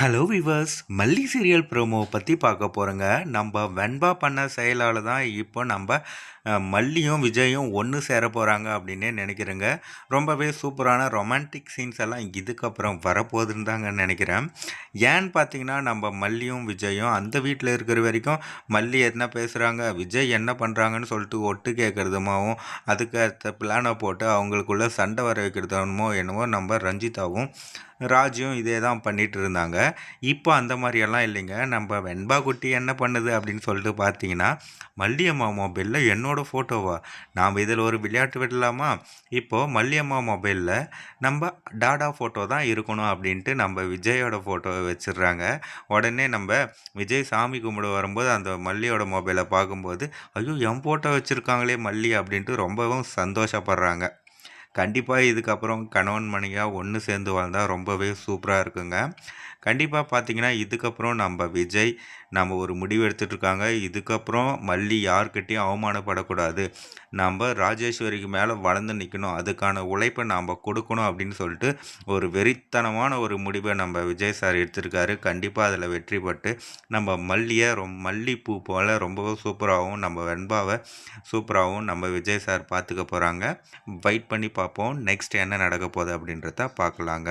Hello viewers Malli serial ப்ரோமோவை பற்றி பார்க்க போகிறோங்க நம்ம வெண்பா பண்ண செயலால் தான் இப்போ நம்ம மல்லியும் விஜயும் ஒன்று சேர போகிறாங்க அப்படின்னே நினைக்கிறேங்க. ரொம்பவே சூப்பரான ரொமான்டிக் சீன்ஸ் எல்லாம் இதுக்கப்புறம் வரப்போகுதுன்னு தாங்க நினைக்கிறேன். ஏன்னு பார்த்தீங்கன்னா நம்ம மல்லியும் விஜயும் அந்த வீட்டில் இருக்கிற வரைக்கும் மல்லி என்ன பேசுகிறாங்க விஜய் என்ன பண்ணுறாங்கன்னு சொல்லிட்டு ஒட்டு கேட்குறதுமாவும் அதுக்கு பிளானை போட்டு அவங்களுக்குள்ளே சண்டை வர வைக்கிறதுமோ என்னவோ நம்ம ரஞ்சிதாவும் ராஜும் இதே தான் பண்ணிகிட்டு இருந்தாங்க. இப்போ அந்த மாதிரியெல்லாம் இல்லைங்க. நம்ம வெண்பா குட்டி என்ன பண்ணுது அப்படின்னு சொல்லிட்டு பார்த்தீங்கன்னா மல்லியம்மா மொபைலில் என்னோடய ஃபோட்டோவா நாம் இதில் ஒரு விளையாட்டு விடலாமா? இப்போது மல்லியம்மா மொபைலில் நம்ம டாடா ஃபோட்டோ தான் இருக்கணும் அப்படின்ட்டு நம்ம விஜயோட ஃபோட்டோவை வச்சிடுறாங்க. உடனே நம்ம விஜய் சாமி கும்பிட வரும்போது அந்த மல்லியோட மொபைலை பார்க்கும்போது ஐயோ என் ஃபோட்டோ வச்சுருக்காங்களே மல்லி அப்படின்ட்டு ரொம்பவும் சந்தோஷப்படுறாங்க. கண்டிப்பாக இதுக்கப்புறம் கணவன் மனைவியாக ஒன்று சேர்ந்து வாழ்ந்தால் ரொம்பவே சூப்பராக இருக்குங்க. கண்டிப்பாக பார்த்தீங்கன்னா இதுக்கப்புறம் நம்ம விஜய் நம்ம ஒரு முடிவு எடுத்துகிட்ருக்காங்க இதுக்கப்புறம் மல்லி யார்கிட்டையும் அவமானப்படக்கூடாது. நம்ம ராஜேஸ்வரிக்கு மேலே வளர்ந்து நிற்கணும் அதுக்கான உழைப்பை நாம் கொடுக்கணும் அப்படின்னு சொல்லிட்டு ஒரு வெறித்தனமான ஒரு முடிவை நம்ம விஜய் சார் எடுத்திருக்காரு. கண்டிப்பாக அதில் வெற்றி பெற்று நம்ம மல்லியை ரொம் மல்லிப்பூ போல் ரொம்பவும் சூப்பராகவும் நம்ம வெண்பாவை சூப்பராகவும் நம்ம விஜய் சார் பார்த்துக்க போகிறாங்க வெயிட் பண்ணி பார்ப்போம். நெக்ஸ்ட் என்ன நடக்க போகுது அப்படின்றத பார்க்கலாங்க